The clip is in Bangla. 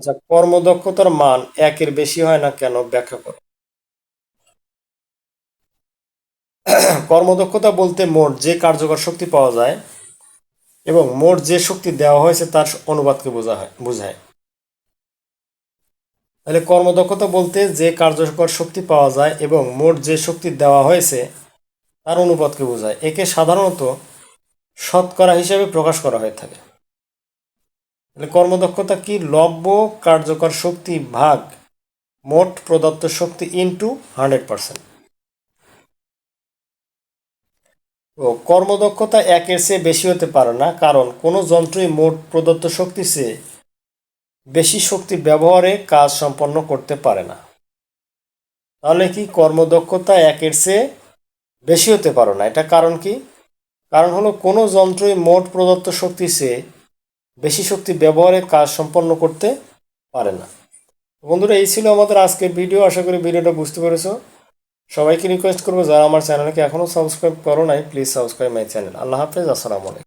আচ্ছা কর্মদক্ষতার মান একের বেশি হয় না কেন? ব্যাখ্যা করো। কর্মদক্ষতা বলতে মোট যে কার্যকর শক্তি পাওয়া যায় এবং মোট যে শক্তি দেওয়া হয়েছে তার অনুপাতকে বোঝা হয়, বোঝায়। তাহলে কর্মদক্ষতা বলতে যে কার্যকর শক্তি পাওয়া যায় এবং মোট যে শক্তি দেওয়া হয়েছে তার অনুপাতকে বোঝায়। একে সাধারণত শতকরা হিসেবে প্রকাশ করা হয়ে থাকে। তাহলে কর্মদক্ষতা কি? লব্য কার্যকর শক্তি ভাগ মোট প্রদত্ত শক্তি ইনটু হান্ড্রেড পার্সেন্ট তো কর্মদক্ষতা একের চেয়ে বেশি হতে পারে না, কারণ কোনো যন্ত্রই মোট প্রদত্ত শক্তি চেয়ে বেশি শক্তি ব্যবহারে কাজ সম্পন্ন করতে পারে না। তাহলে কি কর্মদক্ষতা একের চেয়ে বেশি হতে পারে না? এটা কারণ কি? কারণ হলো কোনো যন্ত্রই মোট প্রদত্ত শক্তি চেয়ে বেশি শক্তি ব্যবহারে কাজ সম্পন্ন করতে পারে না। বন্ধুরা, এই ছিল আমাদের আজকের ভিডিও। আশা করি ভিডিওটা বুঝতে পেরেছ। সবাইকে রিকোয়েস্ট করব, যারা আমার চ্যানেলকে এখনও সাবস্ক্রাইব করো নাই প্লিজ সাবস্ক্রাইব মাই চ্যানেল আল্লাহ হাফেজ, আসসালামু আলাইকুম।